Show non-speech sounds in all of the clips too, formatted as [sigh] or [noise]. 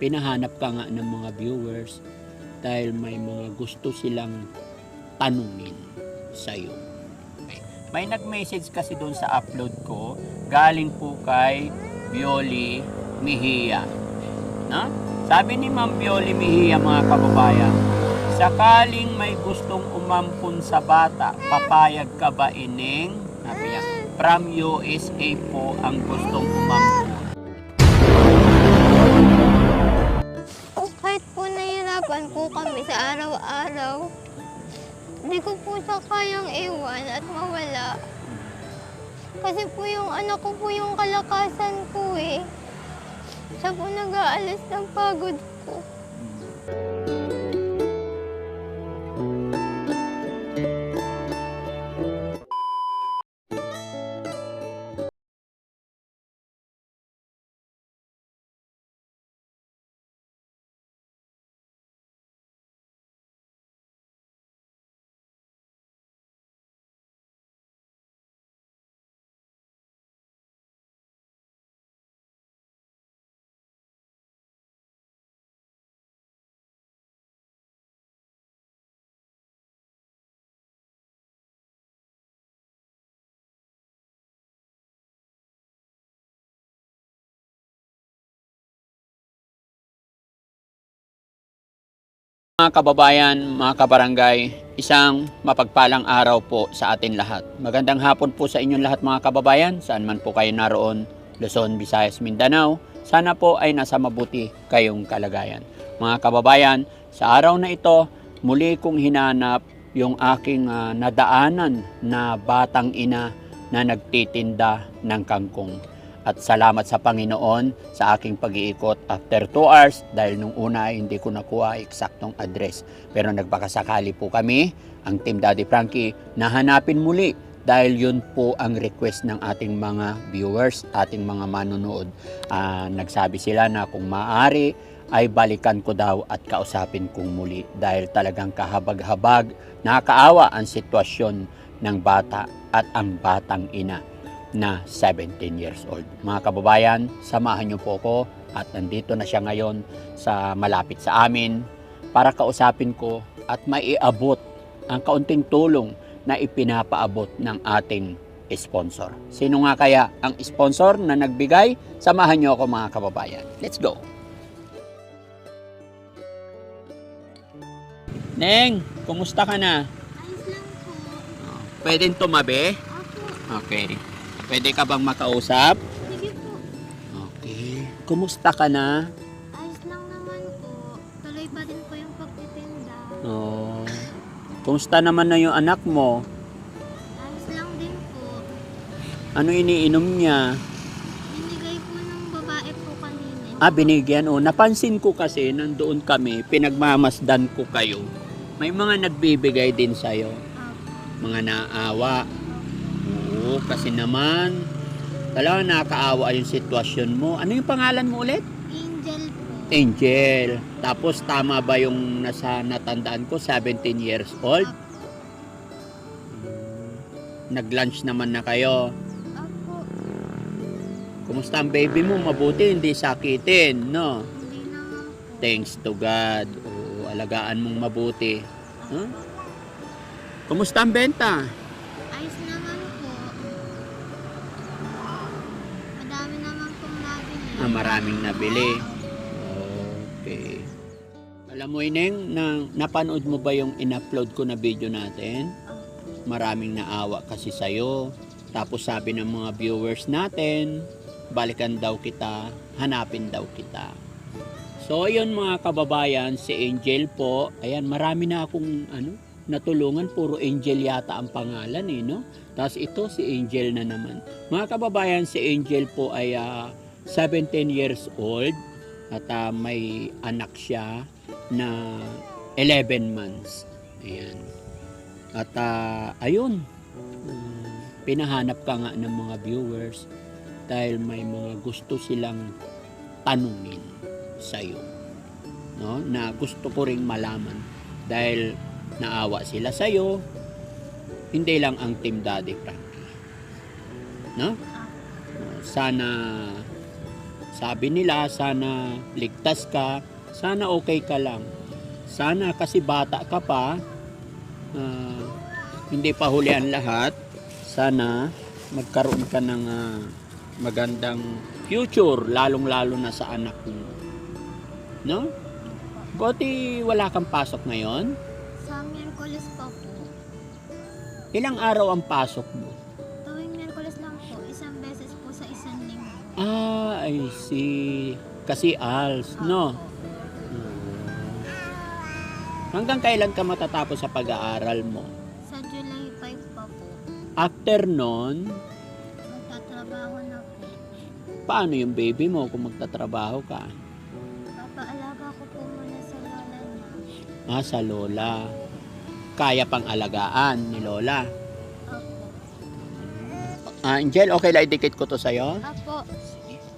pinahanap ka nga ng mga viewers dahil may mga gusto silang tanungin sa'yo. Okay. May nag-message kasi doon sa upload ko, galing po kay Bioli Mejia. No? Sabi ni Ma'am Bioli Mejia mga kababayan, sakaling may gustong umampun sa bata, papayag ka ba ining? Sabi niya, from USA po ang gustong umampun. Hindi ko po siya kayang iwan at mawala. Kasi po yung anak ko po yung kalakasan ko eh. Siya po nag-aalis ng pagod ko. Mga kababayan, mga kabarangay, isang mapagpalang araw po sa atin lahat. Magandang hapon po sa inyong lahat mga kababayan, saan man po kayo naroon, Luzon, Visayas, Mindanao. Sana po ay nasa mabuti kayong kalagayan. Mga kababayan, sa araw na ito, muli kong hinanap yung aking ah, nadaanan na batang ina na nagtitinda ng kangkong. At salamat sa Panginoon sa aking pag-iikot after 2 hours dahil nung una hindi ko nakuha eksaktong address. Pero nagpakasakali po kami, ang Team Daddy Frankie, na hanapin muli dahil yun po ang request ng ating mga viewers, ating mga manonood. Ah, nagsabi sila na kung maaari ay balikan ko daw at kausapin kong muli dahil talagang kahabag-habag, nakakaawa ang sitwasyon ng bata at ang batang ina na 17 years old. Mga kababayan, samahan niyo po ko at nandito na siya ngayon sa malapit sa amin para kausapin ko at maiabot ang kaunting tulong na ipinapaabot ng ating sponsor. Sino nga kaya ang sponsor na nagbigay? Samahan niyo ako mga kababayan. Let's go! Neng, kumusta ka na? Ayos lang po. Pwedeng tumabi? Ako, Okay. Pwede ka bang makausap? sige po. Okay. Kumusta ka na? Ayos lang naman po. Tuloy pa din po yung pagtitinda. Oh. Kumusta naman na yung anak mo? Ayos lang din po. Ano iniinom niya? Binigay po ng babae po kanina. Ah, binigyan. Oh, napansin ko kasi nandoon kami, pinagmamasdan ko kayo. May mga nagbibigay din sa'yo. Apo. Mga naawa. Oo, kasi naman, talagang nakakaawa yung sitwasyon mo. Ano yung pangalan mo ulit? Angel po. Angel. Tapos tama ba yung nasa natandaan ko, 17 years old? Apo. Nag-lunch naman na kayo. Apo. Kumusta ang baby mo? Mabuti, hindi sakitin, no? Hindi naman po. Thanks to God. Oo, alagaan mong mabuti. Huh? Kumusta ang benta? Maraming nabili. Okay. Alam mo, Ineng, na, napanood mo ba yung in-upload ko na video natin? Maraming naawa kasi sa'yo. Tapos sabi ng mga viewers natin, balikan daw kita, hanapin daw kita. So, ayun mga kababayan, si Angel po, ayan, marami na akong ano, natulungan, puro Angel yata ang pangalan eh, no? Tapos ito, si Angel na naman. Mga kababayan, si Angel po ay ah, 17 years old at ah, may anak siya na 11 months. Ayan. At ah, ayun, ah, pinahanap ka nga ng mga viewers dahil may mga gusto silang tanungin sa'yo. No? Na gusto ko ring malaman dahil naawa sila sa'yo, hindi lang ang Team Daddy Frankie. No? Sana Sabi nila, sana ligtas ka, sana okay ka lang. Sana kasi bata ka pa, ah, hindi pa huli ang lahat. Sana magkaroon ka ng ah, magandang future, lalong-lalo na sa anak mo. No? Buti wala kang pasok ngayon? Sa Miyerkules pa po. Ilang araw ang pasok mo? Ah, I see. Kasi ALS, no? Hanggang kailan ka matatapos sa pag-aaral mo? Sa July 5 pa po, After nun, magtatrabaho na po. paano yung baby mo kung magtatrabaho ka? Papaalaga ko po muna sa lola niya. Ah, sa lola. Kaya pang alagaan ni lola. Apo. Ah, Angel, okay lang idikit ko to sa'yo? Apo.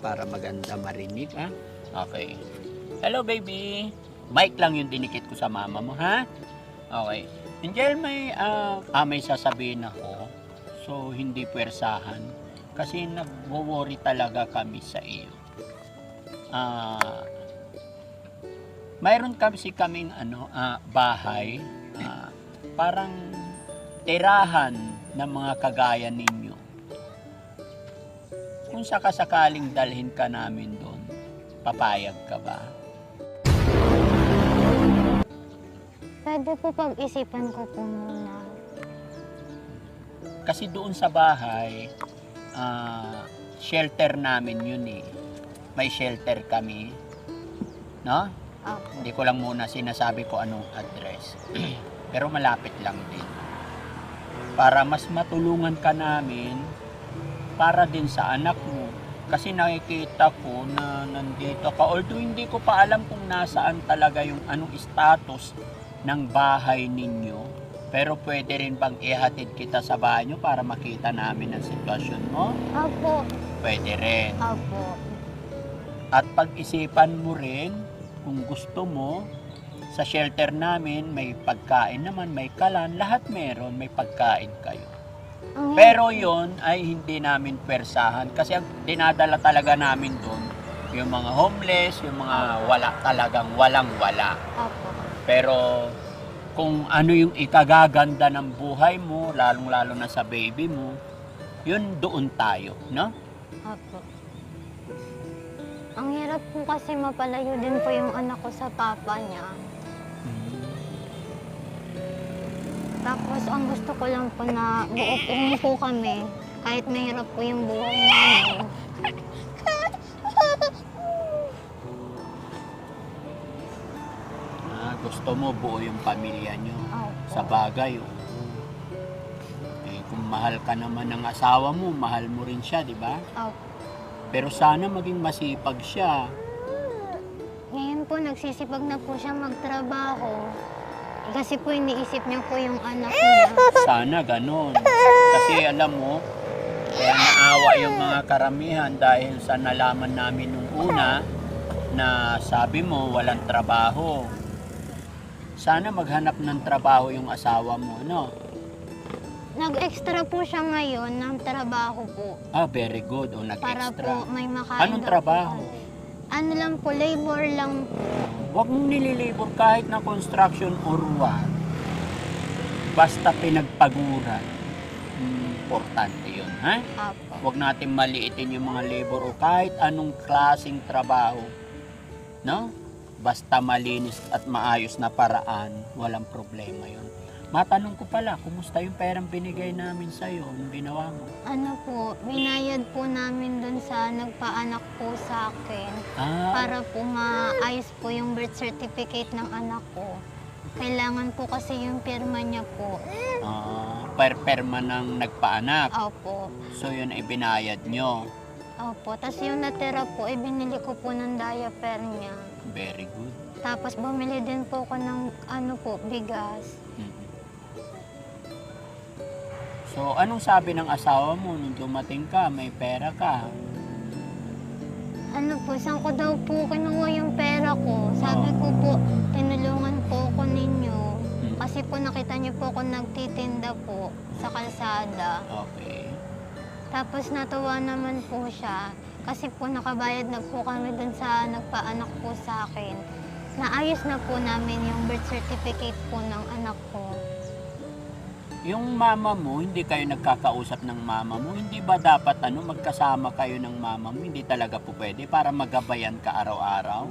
Para maganda marinig, ha? Okay. Hello, baby. Mic lang yung dinikit ko sa mama mo, ha? Okay. Angel, may, ah, ah, may sasabihin ako. So, hindi pwersahan. Kasi nagwo-worry talaga kami sa iyo. Ah, mayroon kasi kaming ano, ah, bahay. ah, parang tirahan ng mga kagaya ninyo kung sakasakaling dalhin ka namin doon, papayag ka ba? Pwede po pag-isipan ko po muna. Kasi doon sa bahay, ah, shelter namin yun eh. May shelter kami. No? Apo. Hindi ko lang muna sinasabi ko anong address. [clears throat] Pero malapit lang din. Para mas matulungan ka namin, para din sa anak mo. Kasi nakikita ko na nandito ka. Although hindi ko pa alam kung nasaan talaga yung anong status ng bahay ninyo. Pero pwede rin bang ihatid kita sa bahay nyo para makita namin ang sitwasyon mo? Apo. Pwede rin. Apo. At pag-isipan mo rin kung gusto mo, sa shelter namin may pagkain naman, may kalan, lahat meron, may pagkain kayo. Ang Pero yon ay hindi namin persahan kasi ang dinadala talaga namin doon yung mga homeless, yung mga wala talagang walang wala. Apo. Pero kung ano yung ikagaganda ng buhay mo, lalong-lalo na sa baby mo, yun doon tayo, no? Apo. Ang hirap po kasi mapalayo din po yung anak ko sa papa niya. Tapos ang gusto ko lang po na buo po kami. Kahit mahirap po yung buhay namin. Ah, gusto mo buo yung pamilya nyo. Opo. Sa bagay, oo. Eh, kung mahal ka naman ng asawa mo, mahal mo rin siya, di ba? Opo. Pero sana maging masipag siya. Ngayon po, nagsisipag na po siya magtrabaho. Kasi po iniisip niya po yung anak niya. Sana ganon. Kasi alam mo, kaya naawa yung mga karamihan dahil sa nalaman namin nung una na sabi mo walang trabaho. Sana maghanap ng trabaho yung asawa mo, no? Nag-extra po siya ngayon ng trabaho po. Ah, very good. O, Para po nag-extra. may makain. Anong daw po trabaho? kami. Ano lang po, labor lang po. Huwag mong nililibor kahit na construction or what. Basta pinagpaguran. Importante yun, ha? Apo. Huwag natin maliitin yung mga labor o kahit anong klasing trabaho. No? Basta malinis at maayos na paraan, walang problema yun. Matanong ko pala, kumusta yung perang binigay namin sa'yo nung ginawa mo? Ano po, binayad po namin dun sa nagpaanak po sa akin. Ah, Para po maayos po yung birth certificate ng anak ko. Kailangan po kasi yung pirma niya po. ah, per perma ng nagpaanak. Opo. So yun ay binayad nyo. Opo. Tapos yung natira po, eh, binili ko po ng diaper niya. Very good. Tapos bumili din po ako ng ano po, bigas. So, anong sabi ng asawa mo nung dumating ka, may pera ka? Ano po, saan ko daw po kinuha yung pera ko? Sabi ko po, tinulungan po ako ninyo. Hmm. Kasi po nakita niyo po ako nagtitinda po sa kalsada. Okay. Tapos natuwa naman po siya. Kasi po nakabayad na po kami dun sa nagpaanak po sa akin. Naayos na po namin yung birth certificate po ng anak ko. Yung mama mo, hindi kayo nagkakausap ng mama mo, hindi ba dapat ano, magkasama kayo ng mama mo? Hindi talaga po pwede para magabayan ka araw-araw?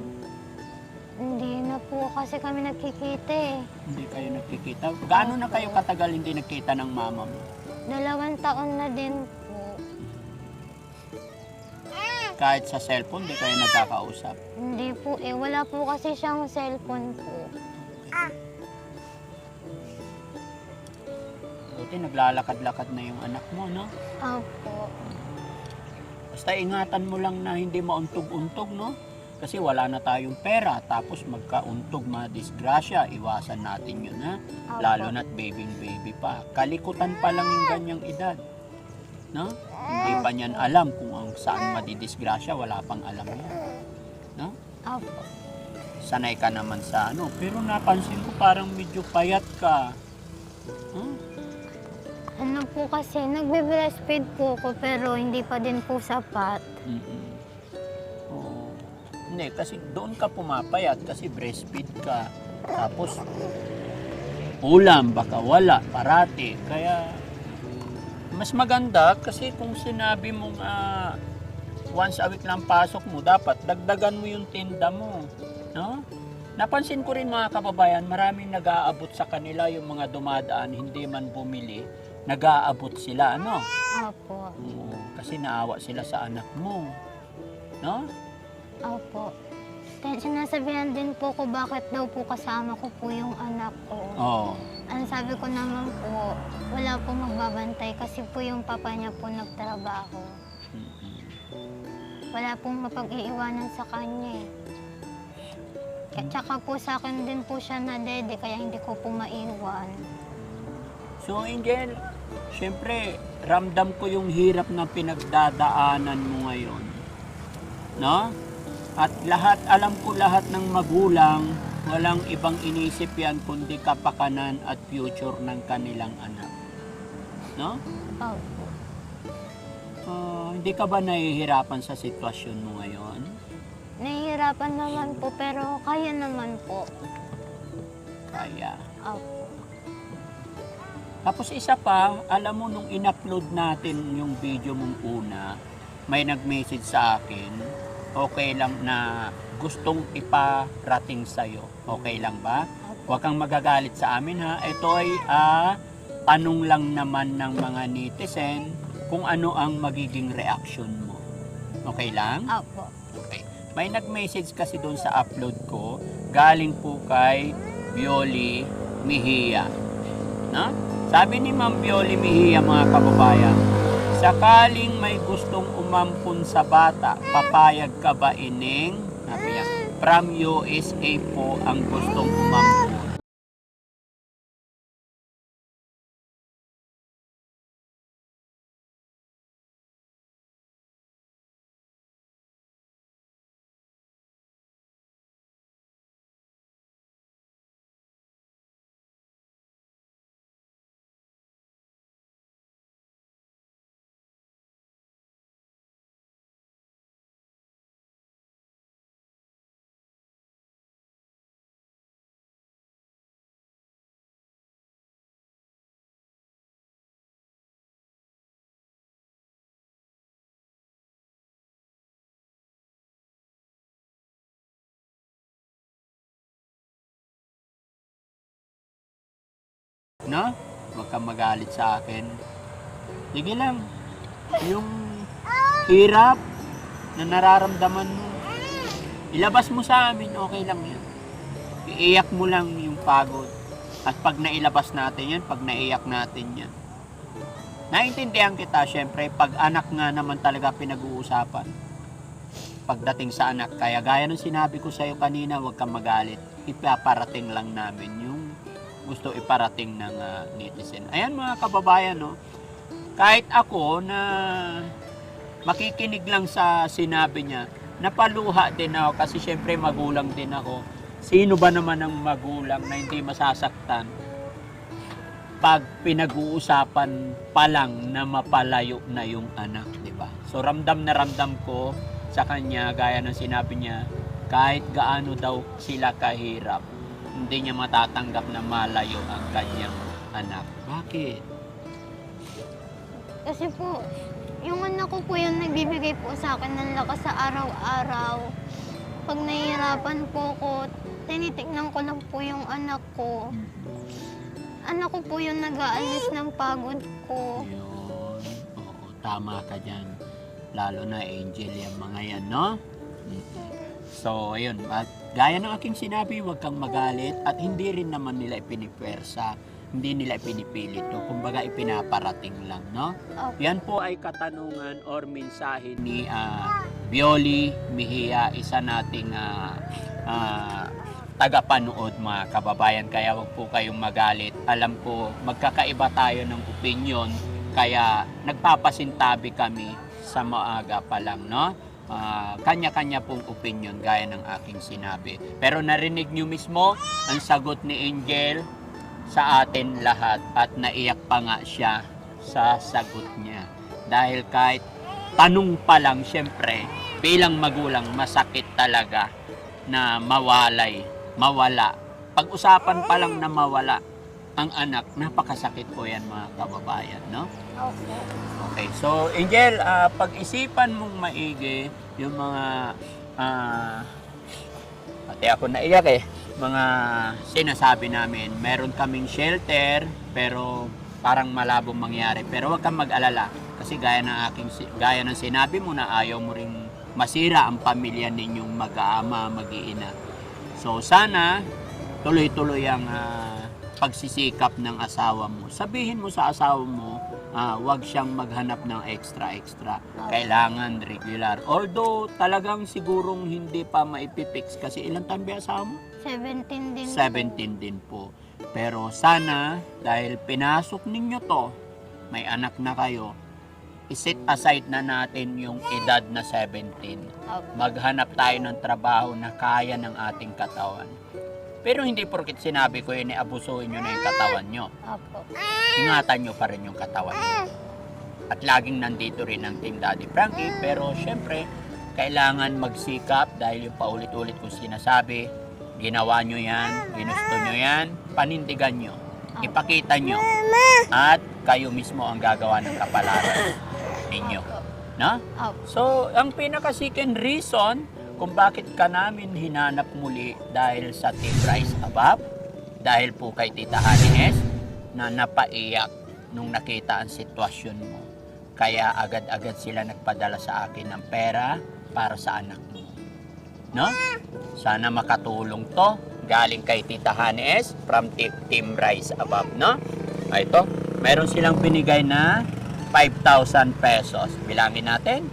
Hindi na po kasi kami nagkikita eh. Hindi kayo nagkikita. Gaano na kayo katagal hindi nagkita ng mama mo? Dalawang taon na din po. Kahit sa cellphone, hindi kayo nagkakausap. Hindi po eh. Wala po kasi siyang cellphone po. Buti naglalakad-lakad na yung anak mo, no? Opo. Basta ingatan mo lang na hindi mauntog-untog, no? Kasi wala na tayong pera, tapos magkauntog, madisgrasya, iwasan natin yun, ha? Opo. Lalo na't baby-baby pa. Kalikutan pa lang yung ganyang edad. No? Hindi pa niyan alam kung ang saan madidisgrasya, wala pang alam yan. No? Opo. Sanay ka naman sa ano, pero napansin ko parang medyo payat ka. Ano po kasi, nagbe-breastfeed po ko pero hindi pa din po sapat. mm Oo. Hindi, kasi doon ka pumapayat kasi breastfeed ka. Tapos, ulam, baka wala, parati. Kaya, mas maganda kasi kung sinabi mong ah, once a week lang pasok mo, dapat dagdagan mo yung tinda mo. No? Napansin ko rin mga kababayan, maraming nag-aabot sa kanila yung mga dumadaan, hindi man bumili, nag-aabot sila, ano? Opo. Oo, kasi naawa sila sa anak mo. No? Opo. Kaya sinasabihan din po ko bakit daw po kasama ko po yung anak ko. Oo. Ang sabi ko naman po, wala po magbabantay kasi po yung papa niya po nagtrabaho. Mm-mm. Wala pong mapag-iiwanan sa kanya eh. At saka po sa akin din po siya na dede kaya hindi ko po maiwan. So, Angel, syempre, ramdam ko yung hirap na pinagdadaanan mo ngayon. No? At lahat, alam ko lahat ng magulang, walang ibang inisip yan kundi kapakanan at future ng kanilang anak. No? Opo. Ah, hindi ka ba nahihirapan sa sitwasyon mo ngayon? Nahihirapan naman po pero kaya naman po. Kaya. Opo. Tapos isa pa, alam mo nung in-upload natin yung video mong una, may nag-message sa akin, okay lang na gustong iparating sa'yo. Okay lang ba? Huwag kang magagalit sa amin ha. Ito ay ah, tanong lang naman ng mga netizen kung ano ang magiging reaction mo. Okay lang? Opo. Okay. May nag-message kasi doon sa upload ko, galing po kay Bioli Mejia. No? Sabi ni Ma'am Bioli Mejia mga kababayan, sakaling may gustong umampun sa bata, papayag ka ba ining? Sabi niya, from USA po ang gustong umampun. No? Huwag kang magalit sa akin. Sige lang. Yung hirap na nararamdaman mo, ilabas mo sa amin, okay lang yan. Iiyak mo lang yung pagod. At pag nailabas natin yan, pag naiyak natin yan. Naintindihan kita, syempre, pag anak nga naman talaga pinag-uusapan. Pagdating sa anak, kaya gaya ng sinabi ko sa'yo kanina, huwag kang magalit. Ipaparating lang namin yung gusto iparating ng ah, netizen. Ayan mga kababayan, no? Kahit ako na makikinig lang sa sinabi niya, napaluha din ako kasi syempre magulang din ako. Sino ba naman ang magulang na hindi masasaktan pag pinag-uusapan pa lang na mapalayo na yung anak, di ba? So ramdam na ramdam ko sa kanya, gaya ng sinabi niya, kahit gaano daw sila kahirap, hindi niya matatanggap na malayo ang kanyang anak. Bakit? Kasi po, yung anak ko po yung nagbibigay po sa akin ng lakas sa araw-araw. Pag nahihirapan po ko, tinitignan ko lang po yung anak ko. Anak ko po yung nag-aalis ng pagod ko. Yun. Oo, tama ka dyan. Lalo na angel yung mga yan, no? So, ayun. At gaya ng aking sinabi, huwag kang magalit at hindi rin naman nila ipinipwersa. Hindi nila ipinipilit. No? Kumbaga, ipinaparating lang, no? Opo. Yan po ay katanungan or mensahe ni ah, Bioli Mejia, isa nating ah, ah, tagapanood mga kababayan. Kaya huwag po kayong magalit. Alam ko, magkakaiba tayo ng opinion. Kaya nagpapasintabi kami sa maaga pa lang, no? Ah, kanya-kanya pong opinion gaya ng aking sinabi. Pero narinig nyo mismo ang sagot ni Angel sa atin lahat at naiyak pa nga siya sa sagot niya. Dahil kahit tanong pa lang, syempre, bilang magulang, masakit talaga na mawalay, mawala. Pag-usapan pa lang na mawala ang anak, napakasakit po yan mga kababayan, no? Opo. Okay, so Angel, ah, pag-isipan mong maigi yung mga ah pati ako naiyak eh, mga sinasabi namin. Meron kaming shelter pero parang malabong mangyari. Pero huwag kang mag-alala kasi gaya ng aking gaya ng sinabi mo na ayaw mo ring masira ang pamilya ninyong mag-aama, mag-iina. So sana tuloy-tuloy ang ah, pagsisikap ng asawa mo. Sabihin mo sa asawa mo, ah, wag siyang maghanap ng extra-extra. Kailangan regular. Although talagang sigurong hindi pa maipipix kasi ilang taon ba asawa mo? 17 din. 17 din po. Pero sana, dahil pinasok ninyo to, may anak na kayo, isit aside na natin yung edad na 17 Opo. maghanap tayo ng trabaho na kaya ng ating katawan. Pero hindi porkit sinabi ko yun, abusuhin nyo na yung katawan nyo. Opo. Ingatan nyo pa rin yung katawan nyo. At laging nandito rin ang Team Daddy Frankie. Pero syempre, kailangan magsikap dahil yung paulit-ulit kong sinasabi, ginawa nyo yan, ginusto nyo yan, panindigan nyo. Ipakita nyo. At kayo mismo ang gagawa ng kapalaran ninyo. No? So, ang pinaka second reason kung bakit ka namin hinanap muli dahil sa Team Rise Above, dahil po kay Tita Hanines na napaiyak nung nakita ang sitwasyon mo. Kaya agad-agad sila nagpadala sa akin ng pera para sa anak mo. No? Sana makatulong to galing kay Tita Hanes from Team, Rise Above, no? Ah, ito, meron silang binigay na 5,000 pesos. Bilangin natin.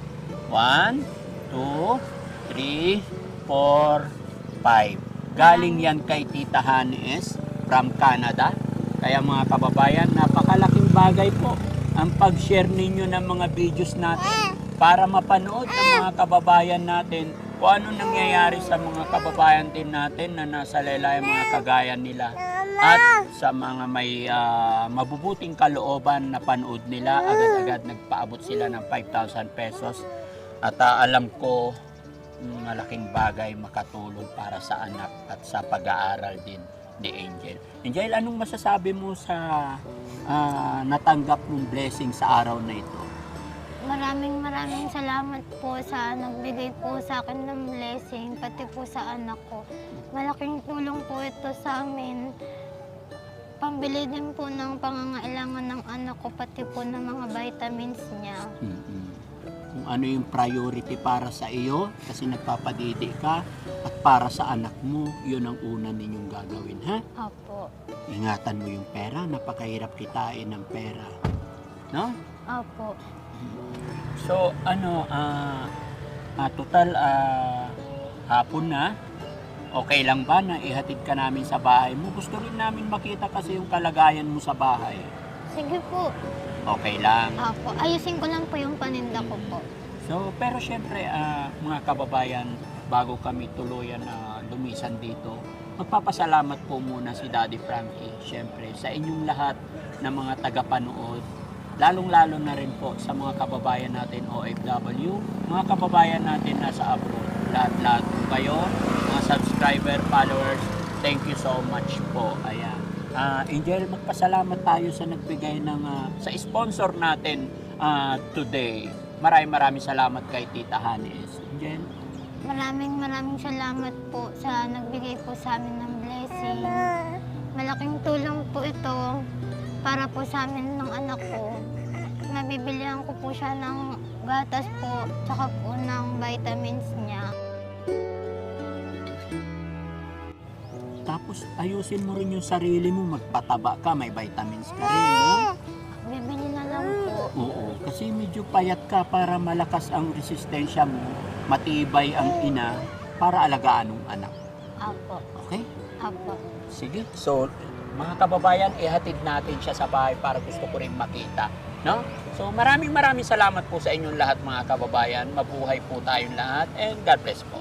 1, 2, 3, 4, 5. Galing yan kay Tita Hanes from Canada. Kaya mga kababayan, napakalaking bagay po ang pag-share ninyo ng mga videos natin para mapanood ng mga kababayan natin kung ano nangyayari sa mga kababayan din natin na nasa laylayan mga kagaya nila at sa mga may ah, mabubuting kalooban na panood nila agad-agad nagpaabot sila ng 5,000 pesos at ah, alam ko malaking bagay makatulong para sa anak at sa pag-aaral din ni Angel. Angel, anong masasabi mo sa ah, natanggap mong blessing sa araw na ito? Maraming maraming salamat po sa nagbigay po sa akin ng blessing, pati po sa anak ko. Malaking tulong po ito sa amin. Pambili din po ng pangangailangan ng anak ko, pati po ng mga vitamins niya. mm Kung ano yung priority para sa iyo kasi nagpapadidi ka at para sa anak mo, yun ang una ninyong gagawin, ha? Opo. Ingatan mo yung pera, napakahirap kitain ng pera. No? Opo. So, ano, ah, ah, total, ah, hapon na. Okay lang ba na ihatid ka namin sa bahay mo? Gusto rin namin makita kasi yung kalagayan mo sa bahay. Sige po. Okay lang. Opo. Ayusin ko lang po yung paninda ko po. So, pero syempre, ah, mga kababayan, bago kami tuluyan na lumisan dito, magpapasalamat po muna si Daddy Frankie, syempre, sa inyong lahat na mga tagapanood lalong-lalo na rin po sa mga kababayan natin OFW, mga kababayan natin nasa abroad. Lahat-lahat po kayo, mga subscriber, followers, thank you so much po. Ayan. Ah, Angel, magpasalamat tayo sa nagbigay ng ah, sa sponsor natin ah, today. Maraming maraming salamat kay Tita Hanes. Angel, Maraming maraming salamat po sa nagbigay po sa amin ng blessing. Malaking tulong po ito para po sa amin ng anak ko. Mabibilihan ko po siya ng gatas po, tsaka po ng vitamins niya. Tapos ayusin mo rin yung sarili mo, magpataba ka, may vitamins ka rin, ha? Bibili na lang po. Oo, kasi medyo payat ka para malakas ang resistensya mo, matibay ang ina para alagaan ng anak. Apo, Okay? apo. Sige. So, mga kababayan, ihatid natin siya sa bahay para gusto ko rin makita. No? So, maraming maraming salamat po sa inyong lahat mga kababayan. Mabuhay po tayong lahat and God bless po.